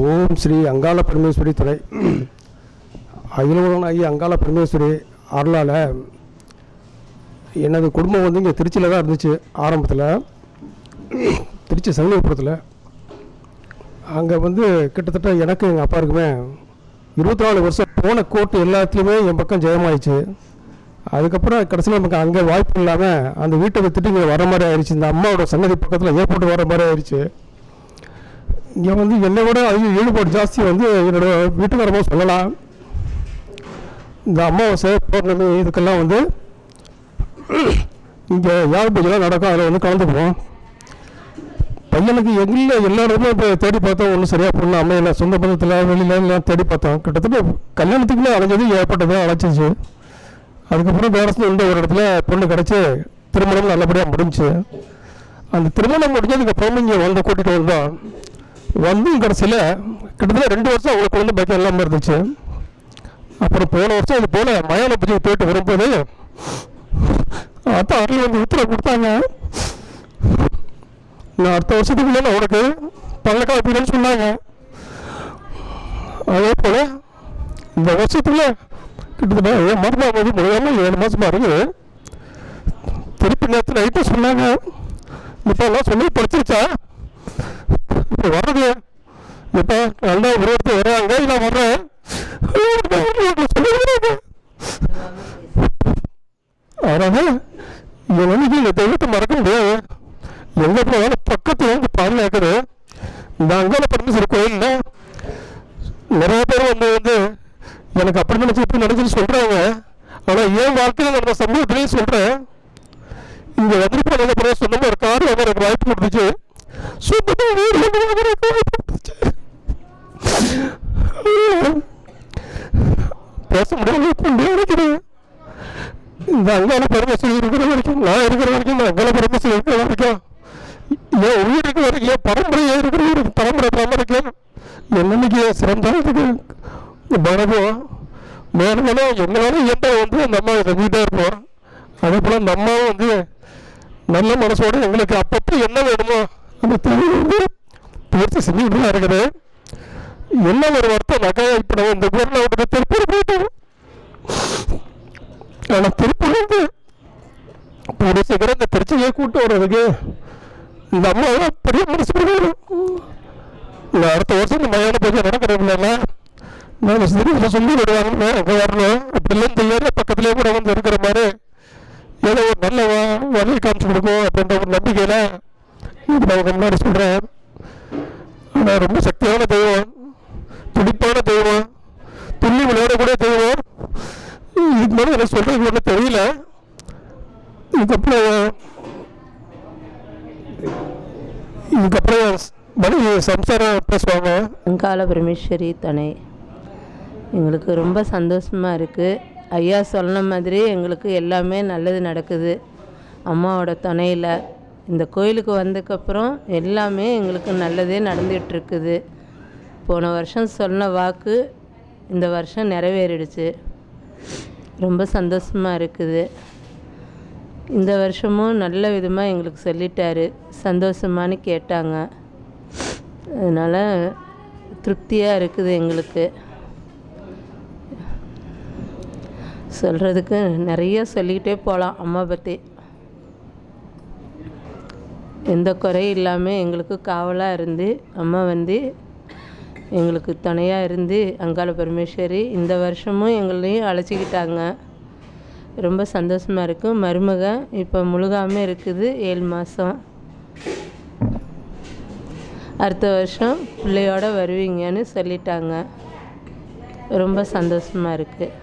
ஓம் ஸ்ரீ அங்காள பரமேஸ்வரி துணை அகிலவனாகி அங்காள பரமேஸ்வரி அருளால் எனது குடும்பம் வந்து இங்கே திருச்சியில் தான் இருந்துச்சு ஆரம்பத்தில். திருச்சி சங்கலிபுரத்தில். அங்கே வந்து கிட்டத்தட்ட எனக்கு எங்கள் அப்பாருக்குமே இருபத்தி நாலு வருஷம் போன கோர்ட்டு எல்லாத்துலேயுமே என் பக்கம் ஜெயமாயிடுச்சு. அதுக்கப்புறம் கடைசியில் நமக்கு அங்கே வாய்ப்பு இல்லாமல் அந்த வீட்டை விற்றுட்டு இங்கே வர மாதிரி ஆயிடுச்சு. இந்த அம்மாவோட சன்னதி பக்கத்தில் ஏர்போர்ட் வர மாதிரி ஆயிடுச்சு. இங்கே வந்து என்னை விட அதிக ஈடுபாடு ஜாஸ்தி வந்து என்னோட வீட்டுக்காரமாக சொல்லலாம். இந்த அமாவாசை பௌர்ணமி இதுக்கெல்லாம் வந்து இங்கே யார் பூஜைலாம் நடக்கும் அதில் வந்து கலந்துக்குவோம். பையனுக்கு எங்கே எல்லா இடமும் இப்போ தேடி பார்த்தோம் ஒன்றும் சரியாக பொண்ணு அமையல சொந்த பந்தத்தில் வெளியில எல்லாம் தேடி பார்த்தோம். கிட்டத்தட்ட கல்யாணத்துக்குள்ளே அலைஞ்சது ஏற்பட்டது அழைச்சிச்சு அதுக்கப்புறம் வேறு இந்த ஒரு இடத்துல பொண்ணு கிடச்சி திருமணம் நல்லபடியாக முடிஞ்சுச்சு அந்த திருமணம் முடிஞ்சதுக்கப்புறம் இங்கே வந்து கூட்டிகிட்டு வந்தோம். வந்தும் கடைசியில் கிட்டத்தட்ட ரெண்டு வருஷம் அவங்க குழந்தை பைக்கில் இல்லாமல் இருந்துச்சு. அப்புறம் போன வருஷம் அது போல மயான பூஜை போயிட்டு வரும்போது அத்தை அருள் வந்து உத்தரவு கொடுத்தாங்க. நான் அடுத்த வருஷத்துக்கு மேலே உனக்கு பல்லக்கா அப்படின்னு சொன்னாங்க. அதே போல் இந்த வருஷத்துல கிட்டத்தட்ட ஏன் மாதமாக போது முடியாமல் ஏழு மாதமாக இருக்குது திருப்பி நேற்று நைட்டும் சொன்னாங்க. இப்போ எல்லாம் சொல்லி படிச்சிருச்சா இப்போ நல்லா ஒரு ஒருத்தர் நான் வர்றேன் அதனால இங்கே தெய்வத்தை மறக்க முடியாது. எங்கே போனாலும் பக்கத்தில் வந்து பாதுகாக்குது இந்த அங்காள பரமேஸ்வரர் கோயிலில் நிறைய பேர் வந்து வந்து எனக்கு அப்படி நினைச்சு இப்படி நினைச்சுன்னு சொல்கிறாங்க ஆனால் என் வாழ்க்கையில் நம்ம சமூகத்திலையும் சொல்கிறேன் இங்கே வந்துட்டு போனது ஒரு காரணம் எனக்கு வாய்ப்பு கொடுத்துச்சு. சுத்தமாக வீடு வாங்க எனக்கு கொண்டு நினைக்கிறேன் இந்த அங்காள பரமேஸ்வரி இருக்கிற வரைக்கும் நான் இருக்கிற வரைக்கும் இந்த அங்காள பரமேஸ்வரி இருக்கிற வரைக்கும் என் உயிர் இருக்கிற வரைக்கும் என் பரம்பரையே இருக்கிற வரைக்கும் பரம்பரை பரம்பரைக்கு என்னன்னைக்கு சிறந்தாதுக்கு மரபும் மேலும் எங்களாலும் எந்த வந்து அந்த அம்மாவை செஞ்சுக்கிட்டே இருப்போம் அதே போல் அந்த அம்மாவும் வந்து நல்ல மனசோடு எங்களுக்கு அப்பப்போ என்ன வேணுமோ அந்த தொழில் வந்து பூர்த்தி செஞ்சுக்கிட்டு தான் இருக்குது என்ன ஒரு வருத்தம்னாக்கா இப்போ நம்ம இந்த ஊரில் விட்டு திருப்பூர் நான் ஆனால் திருப்பூர் வந்து கூடிய சீக்கிரம் இந்த திருச்சியை கூட்டு வர்றதுக்கு இந்த அம்மா பெரிய மனசு இந்த அடுத்த வருஷம் இந்த மயான பூஜை நடக்கிறதுனால நான் சிறுவில் சொல்லி விடுவாங்க அங்கே வரணும் அப்படிலாம் தெரியாத பக்கத்துலேயே கூட வந்து இருக்கிற மாதிரி ஏதோ ஒரு நல்ல வ- வழி காமிச்சு கொடுக்கும் அப்படின்ற ஒரு நம்பிக்கையில் இது நான் முன்னாடி சொல்கிறேன் ஆனால் ரொம்ப சக்தியான தெய்வம் துடிப்பான தெய்வம் துள்ளி விளையாடக்கூடிய தெய்வம் இதுக்கு மேலே எனக்கு சொல்கிறதுக்கு ஒன்றும் தெரியல. இதுக்கப்புறம் இதுக்கப்புறம் மனைவி சம்சாரம் பேசுவாங்க. அங்காள பரமேஸ்வரி துணை எங்களுக்கு ரொம்ப சந்தோஷமாக இருக்குது ஐயா சொன்ன மாதிரி எங்களுக்கு எல்லாமே நல்லது நடக்குது. அம்மாவோட துணையில் இந்த கோயிலுக்கு வந்ததுக்கப்புறம் எல்லாமே எங்களுக்கு நல்லதே நடந்துகிட்ருக்குது போன வருஷம் சொன்ன வாக்கு இந்த வருஷம் நிறைவேறிடுச்சு. ரொம்ப சந்தோஷமாக இருக்குது. இந்த வருஷமும் நல்ல விதமாக எங்களுக்கு சொல்லிட்டாரு. சந்தோஷமானு கேட்டாங்க. அதனால் திருப்தியாக இருக்குது எங்களுக்கு. சொல்கிறதுக்கு நிறைய சொல்லிக்கிட்டே போகலாம் அம்மா பற்றி எந்த குறையும் இல்லாமல் எங்களுக்கு காவலாக இருந்து அம்மா வந்து எங்களுக்கு துணையாக இருந்து அங்காள பரமேஸ்வரி இந்த வருஷமும் எங்களையும் அழைச்சிக்கிட்டாங்க. ரொம்ப சந்தோஷமாக இருக்குது மருமக இப்போ முழுகாமல் இருக்குது. ஏழு மாதம் அடுத்த வருஷம் பிள்ளையோட வருவீங்கன்னு சொல்லிட்டாங்க. ரொம்ப சந்தோஷமாக இருக்குது